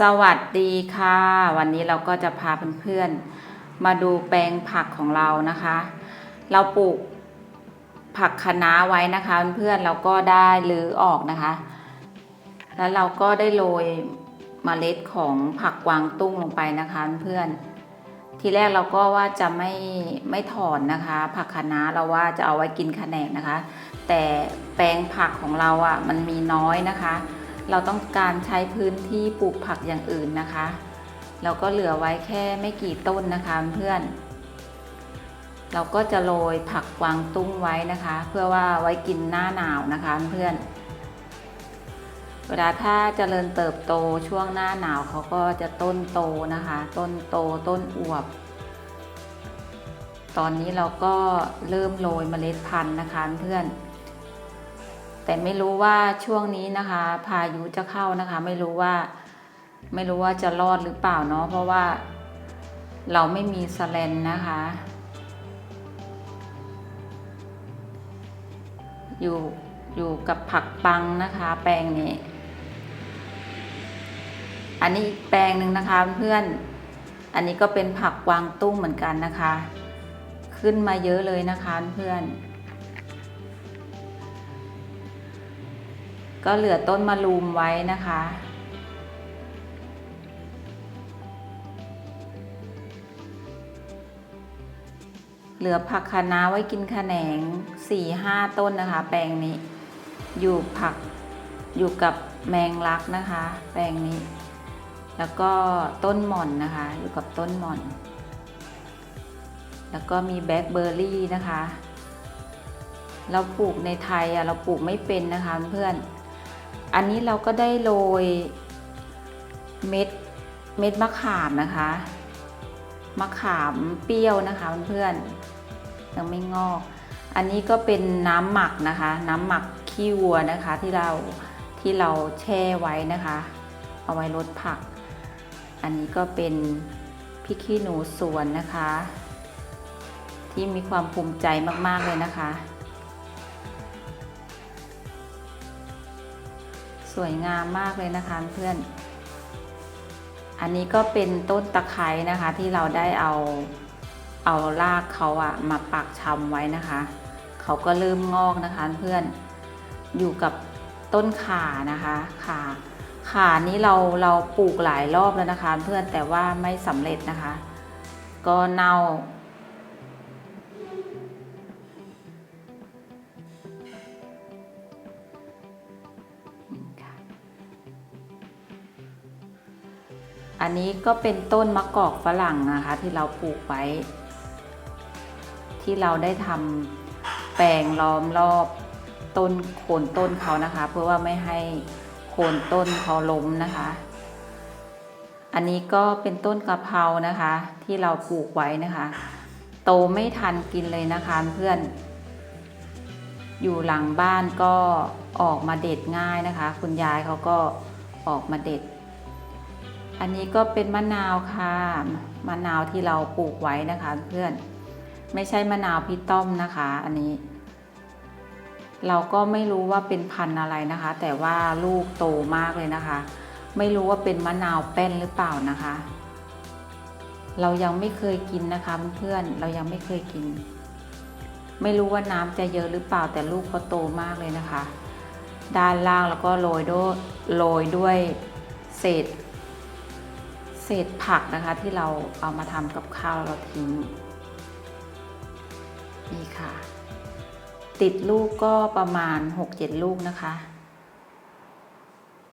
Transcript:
สวัสดีค่ะ วันนี้เราก็จะพาเพื่อนๆมาดูแปลงผักของเรานะคะ เราปลูกผักคะน้าไว้นะคะเพื่อนๆเราก็ได้รื้อออกนะคะ แล้วเราก็ได้โรยเมล็ดของผักกวางตุ้งลงไปนะคะเพื่อนๆทีแรกเราก็ว่าจะไม่ไม่ถอนนะคะ ผักคะน้าเราว่าจะเอาไว้กินแขนงนะคะ แต่แปลงผักของเราอะ่ะมันมีน้อยนะคะ เราต้องการใช้พื้นที่ปลูกผักอย่างอื่นนะคะ เราก็เหลือไว้แค่ไม่กี่ต้นนะคะเพื่อน เราก็จะโรยผักกวางตุ้งไว้นะคะ เพื่อว่าไว้กินหน้าหนาวนะคะเพื่อน เวลาถ้าเจริญเติบโตช่วงหน้าหนาวเขาก็จะต้นโตนะคะ ต้นโตต้นอวบ ตอนนี้เราก็เริ่มโรยเมล็ดพันธุ์นะคะเพื่อน แต่ไม่รู้ว่าช่วงนี้นะคะ พายุจะเข้านะคะ ไม่รู้ว่า ไม่รู้ว่าจะรอดหรือเปล่าเนาะเพราะว่า เราไม่มีสแลนนะคะ อยู่อยู่กับผักปังนะคะ แปลงนี้ อันนี้อีกแปลงหนึ่งนะคะเพื่อนอันนี้ก็เป็นผักกวางตุ้งเหมือนกันนะคะ ขึ้นมาเยอะเลยนะคะเพื่อน ก็เหลือต้นมะรูมไว้นะคะ เหลือผักคะน้าไว้กินขแขนงสี่ห้าต้นนะคะ แปลงนี้ อยู่ผักอยู่กับแมงลักนะคะ แปลงนี้ แล้วก็ต้นหม่อนนะคะ อยู่กับต้นหม่อน แล้วก็มีแบล็คเบอร์รี่นะคะเราปลูกในไทยอะเราปลูกไม่เป็นนะคะเพื่อน อันนี้เราก็ได้โรยเม็ดเม็ดมะขามนะคะ มะขามเปรี้ยวนะคะเพื่อนๆยังไม่งอก อันนี้ก็เป็นน้ำหมักนะคะ น้ำหมักขี้วัวนะคะที่เราที่เราแช่ไว้นะคะ เอาไว้ลดผัก อันนี้ก็เป็นพริกขี้หนูสวนนะคะ ที่มีความภูมิใจมากๆเลยนะคะ สวยงามมากเลยนะคะเพื่อน อันนี้ก็เป็นต้นตะไคร้นะคะที่เราได้เอาเอารากเขาอะมาปักชำไว้นะคะ เขาก็เริ่มงอกนะคะเพื่อน อยู่กับต้นขานะคะขาขานี้เราเราปลูกหลายรอบแล้วนะคะ เพื่อนแต่ว่าไม่สำเร็จนะคะ ก็เน่า อันนี้ก็เป็นต้นมะกอกฝรั่งนะคะ ที่เราปลูกไว้ ที่เราได้ทำแปลงล้อมรอบต้นโคนต้นเขานะคะ เพื่อว่าไม่ให้โคนต้นเขาล้มนะคะ อันนี้ก็เป็นต้นกะเพรานะคะ ที่เราปลูกไว้นะคะ โตไม่ทันกินเลยนะคะเพื่อน อยู่หลังบ้านก็ออกมาเด็ดง่ายนะคะ คุณยายเขาก็ออกมาเด็ด อันนี้ก็เป็นมะนาวค่ะ มะนาวที่เราปลูกไว้นะคะ เพื่อน ไม่ใช่มะนาวพี่ต้อมนะคะ อันนี้ เราก็ไม่รู้ว่าเป็นพันธุ์อะไรนะคะ แต่ว่าลูกโตมากเลยนะคะ ไม่รู้ว่าเป็นมะนาวแป้นหรือเปล่านะคะ เรายังไม่เคยกินนะคะเพื่อน เรายังไม่เคยกิน ไม่รู้ว่าน้ำจะเยอะหรือเปล่าแต่ลูกเขาโตมากเลยนะคะ ด้านล่างแล้วก็โรยด้วยโรยด้วยเศษ เศษผักนะคะที่เราเอามาทำกับข้าวเราทิ้งนี่ค่ะ ติดลูกก็ประมาณ 6-7 ลูกนะคะ